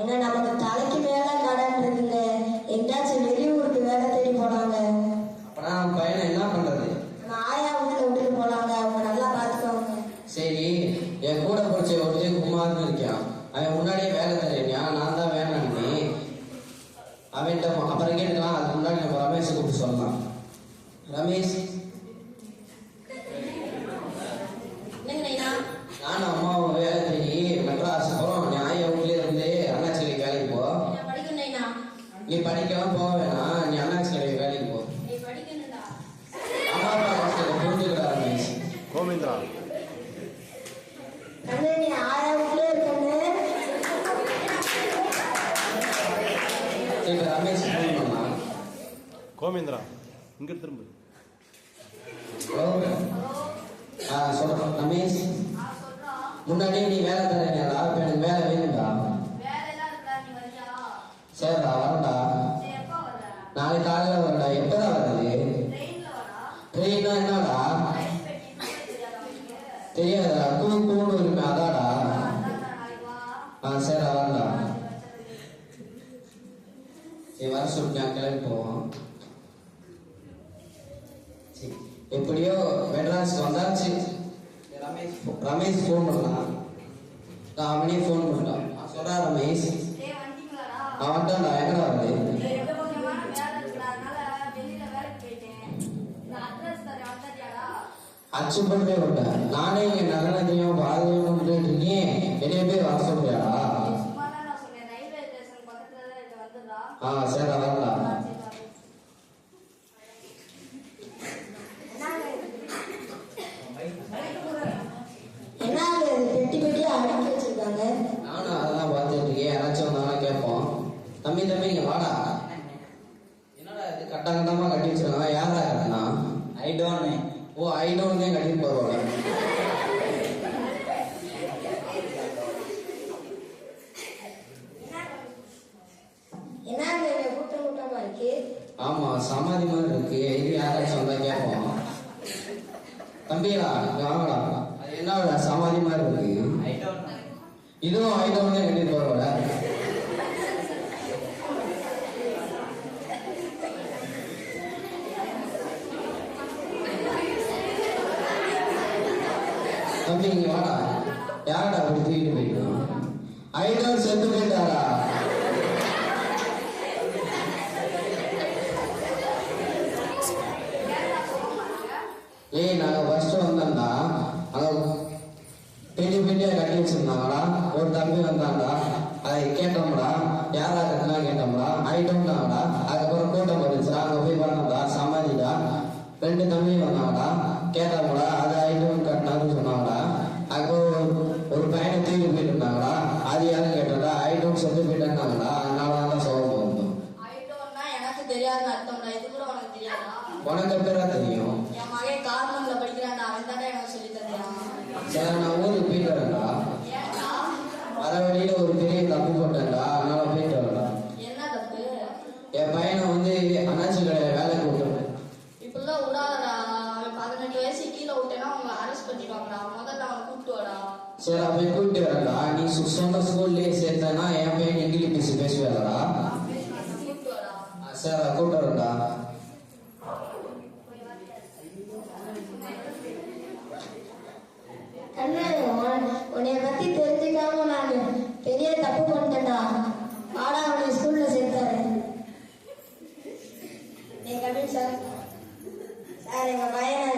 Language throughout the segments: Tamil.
ஏன்னா நமக்கு தலைக்கு மேல கடன் இருக்குங்க எங்கேயாச்சும் வெளியூருக்கு வேலை தேடி போனாங்க. அப்பனா பையனை என்ன பண்றது? ஆயா வீட்டுல விட்டுட்டு போனாங்க. அவங்க நல்லா பாத்துக்கோங்க. சரி என் கூட படிச்ச ஒருத்தன் குமார்னு இருக்கான் அவன் முன்னாடியே வேலை தரேன்யா நான் தான் வேணாம் நீ அவன்கிட்ட அப்புறம் கேட்டுக்கலாம். அதுக்கு முன்னாடி நம்ம ரமேஷை கூப்பிட்டு சொல்லலாம். ரமேஷ் என்னங்க நைனா நானும் அம்மாவும் வேலை தேடி மெட்ராஸ் அப்புறம் நியாய வீட்லயே இருந்து அண்ணாச்சி கடைக்கு வேலைக்கு போ நான் படிக்கணும் நைனா நீ படிக்கலாம் போக வேணாம். நீ அண்ணாச்சி கடைக்கு வேலைக்கு போ. கோவிந்தா. கோவிந்தரா இங்க திரும்ப. சொல்கிறேன் ரமேஷ் முன்னாடியே நீ வேலை தரேன்டா இப்போ எனக்கு வேலை வேணும்டா வேலையெல்லாம் இருக்கா நீ வரியா சரிடா வரேன்டா சரி எப்போ வர நாளைக்கு காலையில் வரேன்டா எப்போதான் வருது ட்ரெயின்ல வரா ட்ரெயின்னா என்னடா ரயில் பெட்டி கூட தெரியாதா உனக்கு தெரியாதா கூ கூண்டு இருக்குமே அதாடா அதான் நாளைக்கு வா ஆ சரிடா வரேன்டா சரி. சரி வர சொல்லிட்டு கிளம்பி போவோம். எப்படியோ மெட்ராஸ் வந்தாச்சு. ரமேஷ் ரமேஷ் ஃபோன் பண்ணான் நான் அவனே ஃபோன் பண்ணிட்டான் நான் சொல்கிறேன் ரமேஷ்? அவன் வந்துட்டான்டா எங்கடா வந்து டேய், ரெண்டு கொஞ்சமான வேலை இருக்குடா, அதனால வெளியில வேலைக்கு போயிட்டேன். இந்த address தரேன், வந்துட்டியாடா? அச்சு பண்ணவே விட்டேன் நானே இங்க நகனத்தையும் பாதையும் இருக்கேன். தம்பி தம்பி இங்க வாடா. என்னடா இது? கட்ட கட்டமா கட்டி வச்சிருக்காங்க. யாரா கட்டினா? I don't O I don't தான் கட்டிட்டு போறோம் இருக்கு? ஆமா சமாதி மாதிரி இருக்கு. இது யாராச்சும் வந்தா கேட்போம். தம்பிடா வாங்கடா. அது என்னடா சமாதி மாதிரி இருக்கு? இதுவும் ஐ டோன் தான் கட்டிட்டு போறோம் தம்பி இங்க வாடா. யாரடா அப்படி தூக்கிட்டு போயிட்டோம்? ஐடோன் செத்து போயிட்டாரா ஏய் நாங்க ஃபர்ஸ்ட் வந்தோம்டா. அங்க பெரிய பெரிய கட்டி வச்சிருந்தாங்கடா. ஒரு தம்பி வந்தான்டா. அதை கேட்டோம்டா. யாரா கட்டினா கேட்டோம்டா. ஐட்டம்டாங்கடா அதுக்கப்புறம் கூட்டம் வந்துச்சுடா அங்க போய் பண்ணோம்டா சமாதிடா. ரெண்டு தம்பி வந்தாங்கடா. கேட்டாங்கடா அது ஐட்டம் கட்டினாருன்னு சொன்னாங்கடா அதுக்கப்புறம் ஒரு- ஒரு பையனை தூக்கி போயிட்டு இருந்தாங்கடா அது யாரும் கேட்டோம்டா ஐட்டம் செத்து போயிட்டாங்கடா அதனால தான் சோகம் வந்தோம் ஐட்டோன்னா எனக்கு தெரியாதுன்னு அர்த்தம்டா. இது கூட உனக்கு தெரியாதா? உனக்கு எப்படா தெரியும்? என் மகன் கார்மெண்ட்ல படிக்கிறான்டா. அவன் தானே எனக்கு சொல்லி தந்தான் சரி நான் ஊருக்கு போயிட்டு வரேன்டா. வர வழியில ஒரு பெரிய தப்பு போட்டேன்டா. அதனால போயிட்டு வரேன்டா. என்ன தப்பு? என் பையனை வந்து அண்ணாச்சி கடை வேலைக்கு விட்டுருந்தேன். இப்படிலாம் விடாதடா. அவன் பதினெட்டு வயசு கீழே விட்டேன்னா அவங்க அரெஸ்ட் பண்ணிடுவாங்கடா. முதல்ல அவன் கூப்பிட்டு வாடா. சரி போய் கூப்பிட்டு வரேன்டா. நீ சு- சொந்த ஸ்கூல்லேயே சேர்த்தேன்னா என் பையன் இங்கிலீஷ் பேசி பேசுவேடா வாடா சரி கண்ணு உன்- உன்னைய பத்தி தெரிஞ்சுக்காம நான் பெரிய தப்பு பண்ணிட்டேன்டா வாடா அவனை ஸ்கூல்ல சேர்த்தாரு நீங்க கமிங் சார் சார் எங்க பையனை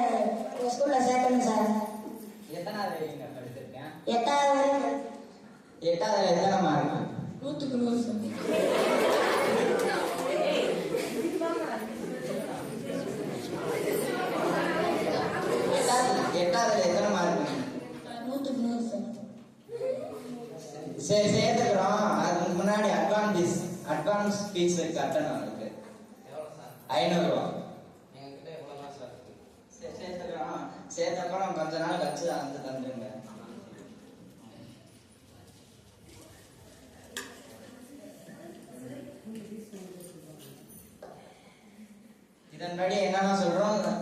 உங்க ஸ்கூல்ல சேர்க்கணும் சார் எட்டாவது எட்டாவது எத்தனை மார்க் நூத்துக்கு நூறு சார் எட்டாவது எட்டாவதுல எத்தனை மார்க் நூத்துக்கு நூறு சார் சரி சேர்த்துக்கிறோம். அதுக்கு முன்னாடி அட்வான்ஸ் அட்வான்ஸ் ஃபீஸ் கட்டணும் அதுக்கு ஐநூறுரூவா எங்ககிட்ட சரி சேர்த்துக்கிறோம். சேர்த்தப்புறம் கொஞ்ச நாள் கழிச்சு வந்து தந்துருங்க. இதன்படி என்னென்ன சொல்றோம்?